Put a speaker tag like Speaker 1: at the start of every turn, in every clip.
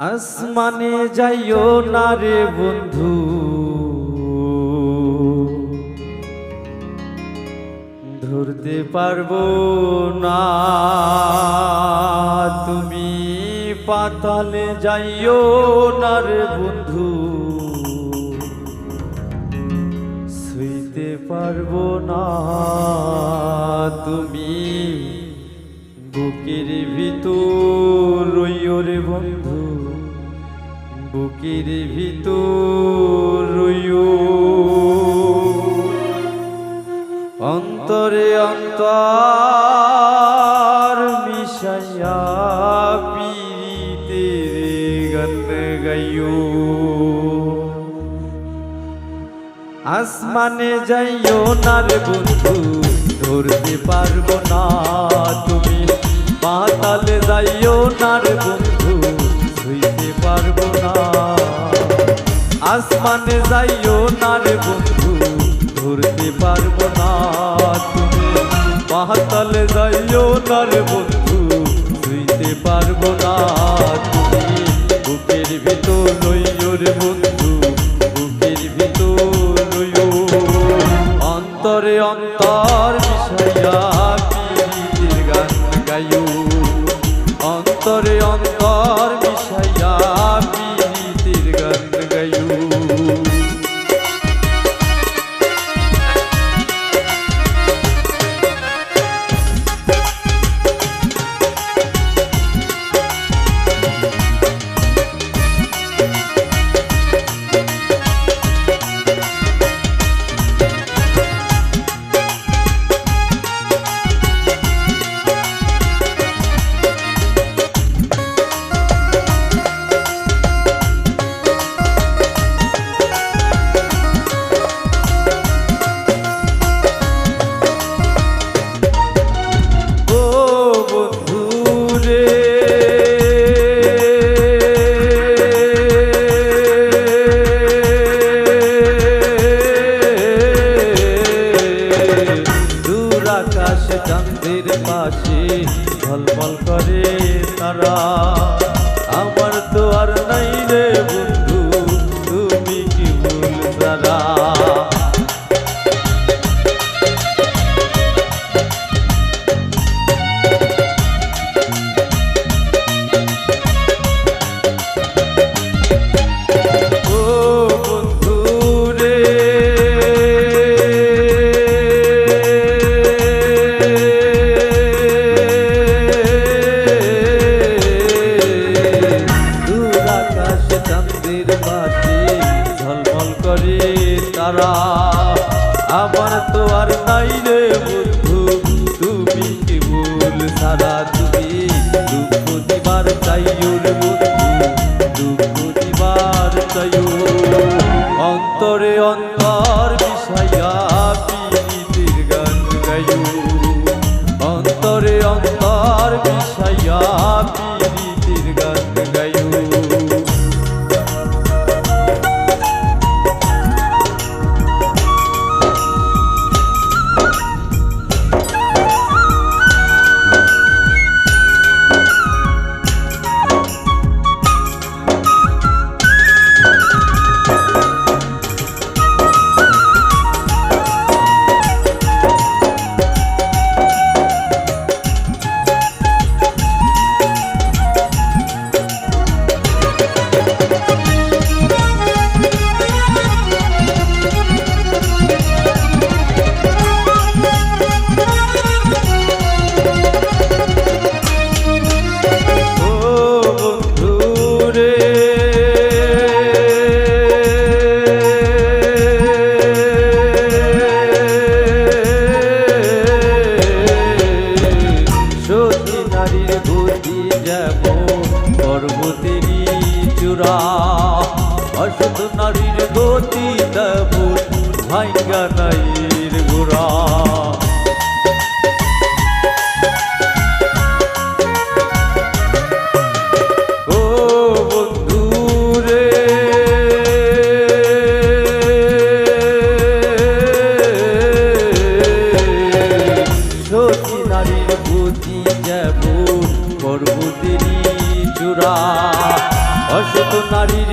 Speaker 1: আসমানে যাইও না রে বন্ধু। ধরতে পারব না। তুমি পাতালে যাইও না রে বন্ধু। শুইতে পারব না। তুমি বুকের ভিতর রইও রে বন্ধু। বুকের ভিতর অন্তরে অন্তর মিশাইয়া পীরিতের গান গাইও। আসমানে যাইও না রে বন্ধু, ধরতে পারব না। আসমানে যাইও না রে বন্ধু, ধরতে পারব না তুমি। পাহাতালে যাইও না রে বন্ধু, ধুইতে পারব না তুমি। বুকের ভিতর লইও রে বন্ধু, বুকের ভিতর লইও অন্তরে অন্তর চাঁদের পাশে ঝলমল করে তারা। আমার তো আর তারা। আমার তো আর নাই রে বন্ধু, তুমি কি ভুল সারা তুমি দুঃখ দিবার চাইও রে বন্ধু, দুঃখ দিবার চাইও। অন্তরে অন্তর বিষয়া পীড়িতের অন্তরে অন্তর নাইর গোড়া ও বন্ধু রে। সতী নারীর বুদ্ধি যেমন পর্বতেরই চূড়া। অসত নারীর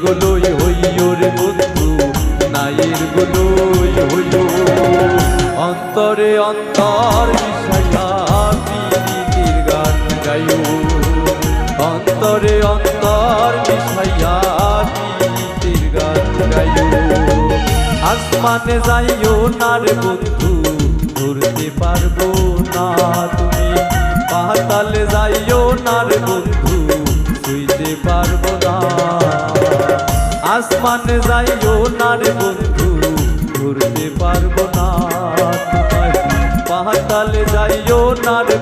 Speaker 1: গুলোই হইও বন্ধু নাইর গুলোই হইও। অন্তরে অন্তর মিশাইয়া গান গাইও। অন্তরে অন্তর মিশাইয়া গান গাইও। আসমানে যাইও না বন্ধু, ধরতে পারব না তুমি। পাতালে যাইও না বন্ধু আসমানে যাইও না রে বন্ধু ঘুরতে পারব না। তোমায় পাতালে যাইও না রে